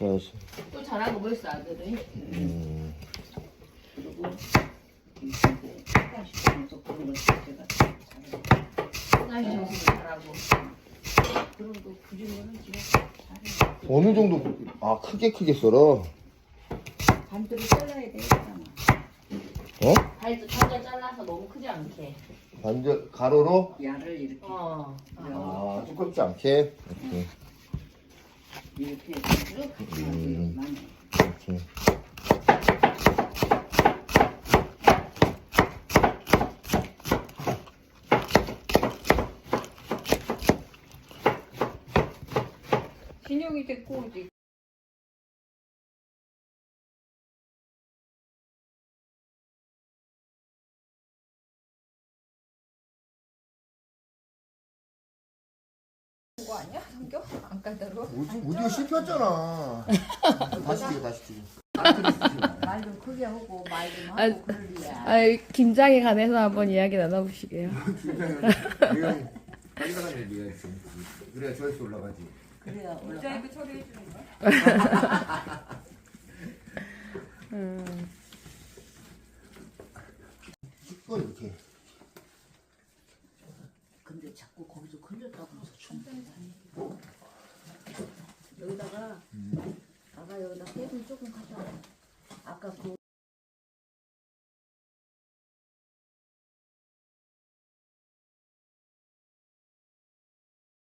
써야지. 또 잘한 거 벌써 아들은. 음. 그리고 식당에서 그런 걸 제가 잘해요. 나이 정신 잘하고. 그런 거 그린 거는 제가 잘해요. 어느 정도, 아, 크게 크게 썰어? 반대로 잘라야 되잖아. 어? 발도 살짝 잘라서 너무 크지 않게. 반절, 가로로? 야를 이렇게 어. 아, 두껍지 않게? 이렇게, 이렇게 해서 음. 많이 이렇게. 신용이 됐고 이제 거 아니야? 성교? 안 까다로? 오디오 씹혔잖아. 다시 찍어, 다시 찍어. 말좀 크게 하고 말좀 아, 하고 그러리야. 아, 김장에 관해서 한번 이야기 나눠보시게요. 네가 빨리 가라는 얘기가 있어. 그래야 조회수 올라가지. 그래야 올라가. 이거 처리해 주는 거야? 음, 이거 이렇게. 근데 자꾸 거기서 걸렸다고 해서 충분히 여기다가 아가 여기다 깨좀 조금 가져와. 아까 그